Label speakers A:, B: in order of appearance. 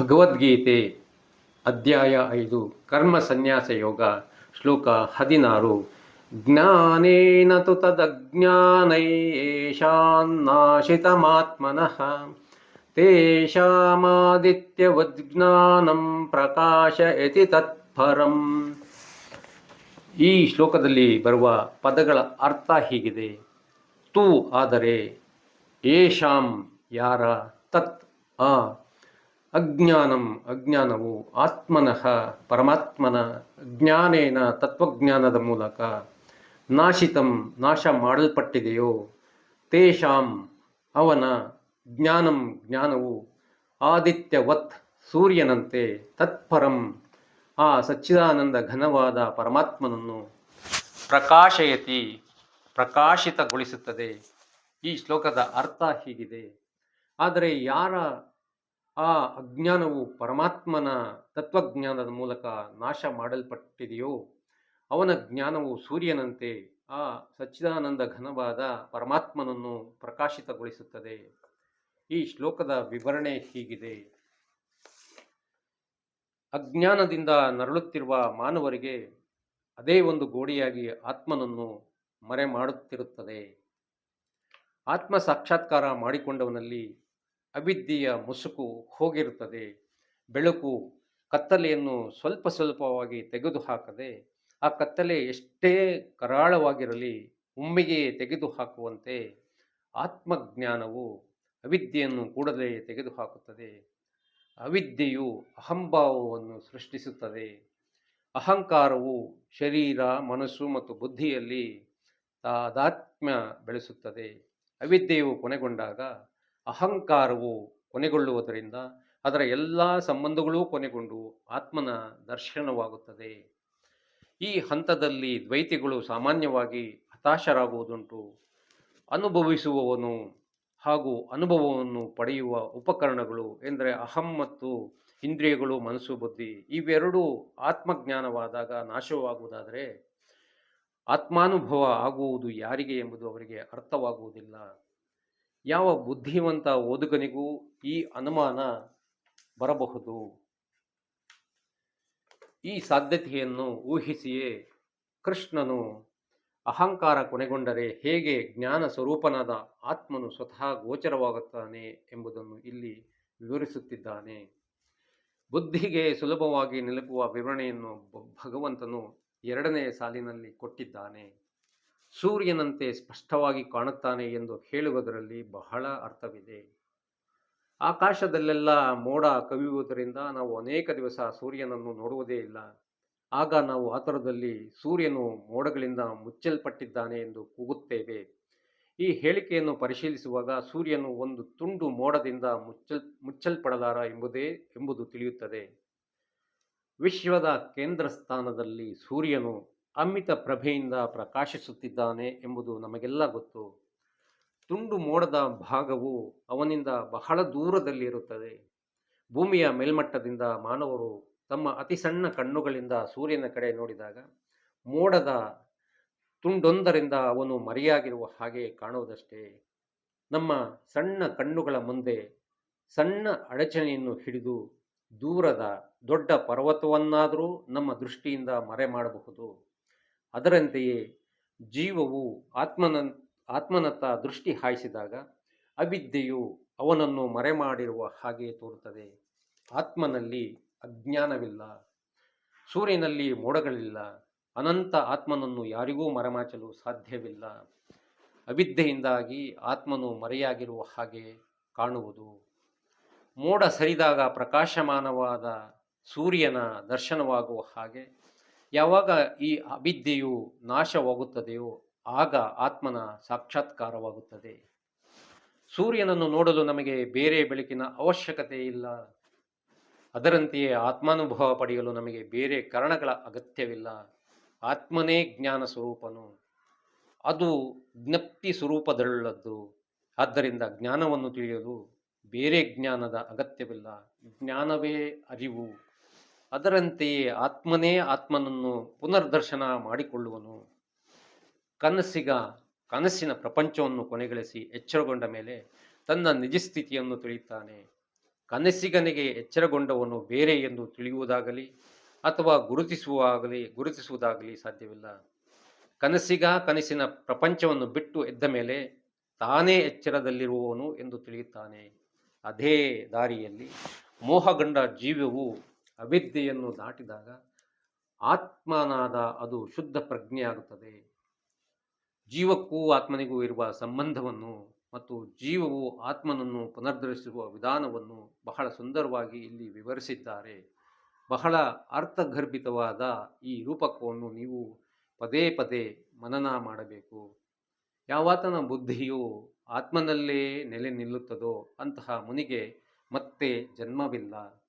A: ಭಗವದ್ಗೀತೆ ಅಧ್ಯಾಯ ಐದು, ಕರ್ಮ ಸನ್ಯಾಸ ಯೋಗ, ಶ್ಲೋಕ ಹದಿನಾರು. ಜ್ಞಾನೇನ ತು ತದಜ್ಞಾನೈಷಾನ್ನಾಶಿತಮಾತ್ಮನಃ ತೇಷಾಮಾದಿತ್ಯವಜ್ಞಾನಂ ಪ್ರಕಾಶಯತಿ ತತ್ಪರಂ. ಈ ಶ್ಲೋಕದಲ್ಲಿ ಬರುವ ಪದಗಳ ಅರ್ಥ ಹೀಗಿದೆ. ತು ಆದರೆ ಏಷಾಂ ಯಾರ ತತ್ ಆ ಅಜ್ಞಾನಂ, ಅಜ್ಞಾನವು ಆತ್ಮನಃ, ಪರಮಾತ್ಮನ ಜ್ಞಾನೇನ ತತ್ವಜ್ಞಾನದ ಮೂಲಕ ನಾಶಿತಂ, ನಾಶ ಮಾಡಲ್ಪಟ್ಟಿದೆಯೋ, ತೇಷಾಂ ಅವನ ಜ್ಞಾನಂ, ಜ್ಞಾನವು ಆದಿತ್ಯವತ್ ಸೂರ್ಯನಂತೆ ತತ್ಪರಂ. ಆ ಸಚ್ಚಿದಾನಂದ ಘನವಾದ ಪರಮಾತ್ಮನನ್ನು ಪ್ರಕಾಶಯತಿ, ಪ್ರಕಾಶಿತಗೊಳಿಸುತ್ತದೆ. ಈ ಶ್ಲೋಕದ ಅರ್ಥ ಹೀಗಿದೆ. ಆದರೆ ಯಾರ ಆ ಅಜ್ಞಾನವು ಪರಮಾತ್ಮನ ತತ್ವಜ್ಞಾನದ ಮೂಲಕ ನಾಶ ಮಾಡಲ್ಪಟ್ಟಿದೆಯೋ, ಅವನ ಜ್ಞಾನವು ಸೂರ್ಯನಂತೆ ಆ ಸಚ್ಚಿದಾನಂದ ಘನವಾದ ಪರಮಾತ್ಮನನ್ನು ಪ್ರಕಾಶಿತಗೊಳಿಸುತ್ತದೆ. ಈ ಶ್ಲೋಕದ ವಿವರಣೆ ಹೀಗಿದೆ. ಅಜ್ಞಾನದಿಂದ ನರಳುತ್ತಿರುವ ಮಾನವರಿಗೆ ಅದೇ ಒಂದು ಗೋಡೆಯಾಗಿ ಆತ್ಮನನ್ನು ಮರೆ ಮಾಡುತ್ತಿರುತ್ತದೆ ಆತ್ಮ ಸಾಕ್ಷಾತ್ಕಾರ ಮಾಡಿಕೊಂಡವನಲ್ಲಿ ಅವಿದ್ಯೆಯ ಮುಸುಕು ಹೋಗಿರುತ್ತದೆ. ಬೆಳಕು ಕತ್ತಲೆಯನ್ನು ಸ್ವಲ್ಪ ಸ್ವಲ್ಪವಾಗಿ ತೆಗೆದುಹಾಕದೆ, ಆ ಕತ್ತಲೆ ಎಷ್ಟೇ ಕರಾಳವಾಗಿರಲಿ ಒಮ್ಮೆಗೆ ತೆಗೆದುಹಾಕುವಂತೆ ಆತ್ಮಜ್ಞಾನವು ಅವಿದ್ಯೆಯನ್ನು ಕೂಡಲೇ ತೆಗೆದುಹಾಕುತ್ತದೆ. ಅವಿದ್ಯೆಯು ಅಹಂಭಾವವನ್ನು ಸೃಷ್ಟಿಸುತ್ತದೆ. ಅಹಂಕಾರವು ಶರೀರ, ಮನಸ್ಸು ಮತ್ತು ಬುದ್ಧಿಯಲ್ಲಿ ತಾದಾತ್ಮ್ಯ ಬೆಳೆಸುತ್ತದೆ. ಅವಿದ್ಯೆಯು ಕೊನೆಗೊಂಡಾಗ ಅಹಂಕಾರವು ಕೊನೆಗೊಳ್ಳುವುದರಿಂದ ಅದರ ಎಲ್ಲ ಸಂಬಂಧಗಳೂ ಕೊನೆಗೊಂಡು ಆತ್ಮನ ದರ್ಶನವಾಗುತ್ತದೆ. ಈ ಹಂತದಲ್ಲಿ ದ್ವೈತಿಗಳು ಸಾಮಾನ್ಯವಾಗಿ ಹತಾಶರಾಗುವುದುಂಟು. ಅನುಭವಿಸುವವನು ಹಾಗೂ ಅನುಭವವನ್ನು ಪಡೆಯುವ ಉಪಕರಣಗಳು ಎಂದರೆ ಅಹಂ ಮತ್ತು ಇಂದ್ರಿಯಗಳು, ಮನಸ್ಸು, ಬುದ್ಧಿ ಇವೆರಡೂ ಆತ್ಮಜ್ಞಾನವಾದಾಗ ನಾಶವಾಗುವುದಾದರೆ ಆತ್ಮಾನುಭವ ಆಗುವುದು ಯಾರಿಗೆ ಎಂಬುದು ಅವರಿಗೆ ಅರ್ಥವಾಗುವುದಿಲ್ಲ. ಯಾವ ಬುದ್ಧಿವಂತ ಓದುಗನಿಗೂ ಈ ಅನುಮಾನ ಬರಬಹುದು? ಈ ಸಾಧ್ಯತೆಯನ್ನು ಊಹಿಸಿಯೇ ಕೃಷ್ಣನು ಅಹಂಕಾರ ಕೊನೆಗೊಂಡರೆ ಹೇಗೆ ಜ್ಞಾನ ಸ್ವರೂಪನಾದ ಆತ್ಮನು ಸ್ವತಃ ಗೋಚರವಾಗುತ್ತಾನೆ ಎಂಬುದನ್ನು ಇಲ್ಲಿ ವಿವರಿಸುತ್ತಿದ್ದಾನೆ. ಬುದ್ಧಿಗೆ ಸುಲಭವಾಗಿ ನಿಲುಕುವ ವಿವರಣೆಯನ್ನು ಭಗವಂತನು ಎರಡನೇ ಸಾಲಿನಲ್ಲಿ ಕೊಟ್ಟಿದ್ದಾನೆ. ಸೂರ್ಯನಂತೆ ಸ್ಪಷ್ಟವಾಗಿ ಕಾಣುತ್ತಾನೆ ಎಂದು ಹೇಳುವುದರಲ್ಲಿ ಬಹಳ ಅರ್ಥವಿದೆ. ಆಕಾಶದಲ್ಲೆಲ್ಲ ಮೋಡ ಕವಿಯುವುದರಿಂದ ನಾವು ಅನೇಕ ದಿವಸ ಸೂರ್ಯನನ್ನು ನೋಡುವುದೇ ಇಲ್ಲ. ಆಗ ನಾವು ಆತರದಲ್ಲಿ ಸೂರ್ಯನು ಮೋಡಗಳಿಂದ ಮುಚ್ಚಲ್ಪಟ್ಟಿದ್ದಾನೆ ಎಂದು ಕೂಗುತ್ತೇವೆ. ಈ ಹೇಳಿಕೆಯನ್ನು ಪರಿಶೀಲಿಸುವಾಗ ಸೂರ್ಯನು ಒಂದು ತುಂಡು ಮೋಡದಿಂದ ಮುಚ್ಚಲ್, ಮುಚ್ಚಲ್ಪಡಲಾರ ಎಂಬುದೇ, ಎಂಬುದು ತಿಳಿಯುತ್ತದೆ. ವಿಶ್ವದ ಕೇಂದ್ರ ಸ್ಥಾನದಲ್ಲಿ ಸೂರ್ಯನು ಅಮಿತ ಪ್ರಭೆಯಿಂದ ಪ್ರಕಾಶಿಸುತ್ತಿದ್ದಾನೆ ಎಂಬುದು ನಮಗೆಲ್ಲ ಗೊತ್ತು. ತುಂಡು ಮೋಡದ ಭಾಗವು ಅವನಿಂದ ಬಹಳ ದೂರದಲ್ಲಿರುತ್ತದೆ. ಭೂಮಿಯ ಮೇಲ್ಮಟ್ಟದಿಂದ ಮಾನವರು ತಮ್ಮ ಅತಿ ಸಣ್ಣ ಕಣ್ಣುಗಳಿಂದ ಸೂರ್ಯನ ಕಡೆ ನೋಡಿದಾಗ ಮೋಡದ ತುಂಡೊಂದರಿಂದ ಅವನು ಮರೆಯಾಗಿರುವ ಹಾಗೆ ಕಾಣುವುದಷ್ಟೇ. ನಮ್ಮ ಸಣ್ಣ ಕಣ್ಣುಗಳ ಮುಂದೆ ಸಣ್ಣ ಅಡಚಣೆಯನ್ನು ಹಿಡಿದು ದೂರದ ದೊಡ್ಡ ಪರ್ವತವನ್ನಾದರೂ ನಮ್ಮ ದೃಷ್ಟಿಯಿಂದ ಮರೆ ಮಾಡಬಹುದು ಅದರಂತೆಯೇ ಜೀವವು ಆತ್ಮನ, ಆತ್ಮನತ್ತ ದೃಷ್ಟಿ ಹಾಯಿಸಿದಾಗ ಅವಿದ್ಯೆಯು ಅವನನ್ನು ಮರೆ ಮಾಡಿರುವ ಹಾಗೆ ತೋರುತ್ತದೆ. ಆತ್ಮನಲ್ಲಿ ಅಜ್ಞಾನವಿಲ್ಲ. ಸೂರ್ಯನಲ್ಲಿ ಮೋಡಗಳಿಲ್ಲ. ಅನಂತ ಆತ್ಮನನ್ನು ಯಾರಿಗೂ ಮರೆಮಾಚಲು ಸಾಧ್ಯವಿಲ್ಲ. ಅವಿದ್ಯೆಯಿಂದಾಗಿ ಆತ್ಮನು ಮರೆಯಾಗಿರುವ ಹಾಗೆ ಕಾಣುವುದು. ಮೋಡ ಸರಿದಾಗ ಪ್ರಕಾಶಮಾನವಾದ ಸೂರ್ಯನ ದರ್ಶನವಾಗುವ ಹಾಗೆ ಯಾವಾಗ ಈ ಅವಿದ್ಯೆಯು ನಾಶವಾಗುತ್ತದೆಯೋ ಆಗ ಆತ್ಮನ ಸಾಕ್ಷಾತ್ಕಾರವಾಗುತ್ತದೆ. ಸೂರ್ಯನನ್ನು ನೋಡಲು ನಮಗೆ ಬೇರೆ ಬೆಳಕಿನ ಅವಶ್ಯಕತೆ ಇಲ್ಲ. ಅದರಂತೆಯೇ ಆತ್ಮಾನುಭವ ಪಡೆಯಲು ನಮಗೆ ಬೇರೆ ಕಾರಣಗಳ ಅಗತ್ಯವಿಲ್ಲ. ಆತ್ಮನೇ ಜ್ಞಾನ ಸ್ವರೂಪನು. ಅದು ಜ್ಞಪ್ತಿ ಸ್ವರೂಪದಲ್ಲದ್ದು. ಆದ್ದರಿಂದ ಜ್ಞಾನವನ್ನು ತಿಳಿಯಲು ಬೇರೆ ಜ್ಞಾನದ ಅಗತ್ಯವಿಲ್ಲ. ಜ್ಞಾನವೇ ಅರಿವು. ಅದರಂತೆಯೇ ಆತ್ಮನೇ ಆತ್ಮನನ್ನು ಪುನರ್ದರ್ಶನ ಮಾಡಿಕೊಳ್ಳುವನು. ಕನಸಿಗ ಕನಸಿನ ಪ್ರಪಂಚವನ್ನು ಕೊನೆಗಳಿಸಿ ಎಚ್ಚರಗೊಂಡ ಮೇಲೆ ತನ್ನ ನಿಜ ಸ್ಥಿತಿಯನ್ನು ತಿಳಿಯುತ್ತಾನೆ. ಕನಸಿಗನಿಗೆ ಎಚ್ಚರಗೊಂಡವನು ಬೇರೆ ಎಂದು ತಿಳಿಯುವುದಾಗಲಿ ಅಥವಾ ಗುರುತಿಸುವಾಗಲಿ ಗುರುತಿಸುವುದಾಗಲಿ ಸಾಧ್ಯವಿಲ್ಲ. ಕನಸಿಗ ಕನಸಿನ ಪ್ರಪಂಚವನ್ನು ಬಿಟ್ಟು ಎದ್ದ ಮೇಲೆ ತಾನೇ ಎಚ್ಚರದಲ್ಲಿರುವವನು ಎಂದು ತಿಳಿಯುತ್ತಾನೆ. ಅದೇ ದಾರಿಯಲ್ಲಿ ಮೋಹಗಂಡ ಜೀವವು ಅವಿದ್ಯೆಯನ್ನು ದಾಟಿದಾಗ ಆತ್ಮನಾದ ಅದು ಶುದ್ಧ ಪ್ರಜ್ಞೆಯಾಗುತ್ತದೆ. ಜೀವಕ್ಕೂ ಆತ್ಮನಿಗೂ ಇರುವ ಸಂಬಂಧವನ್ನು ಮತ್ತು ಜೀವವು ಆತ್ಮನನ್ನು ಪುನರ್ಧರಿಸುವ ವಿಧಾನವನ್ನು ಬಹಳ ಸುಂದರವಾಗಿ ಇಲ್ಲಿ ವಿವರಿಸಿದ್ದಾರೆ. ಬಹಳ ಅರ್ಥಗರ್ಭಿತವಾದ ಈ ರೂಪಕವನ್ನು ನೀವು ಪದೇ ಪದೇ ಮನನ ಮಾಡಬೇಕು. ಯಾವಾತನ ಬುದ್ಧಿಯು ಆತ್ಮನಲ್ಲೇ ನೆಲೆ ನಿಲ್ಲುತ್ತದೋ ಅಂತಹ ಮುನಿಗೆ ಮತ್ತೆ ಜನ್ಮವಿಲ್ಲ.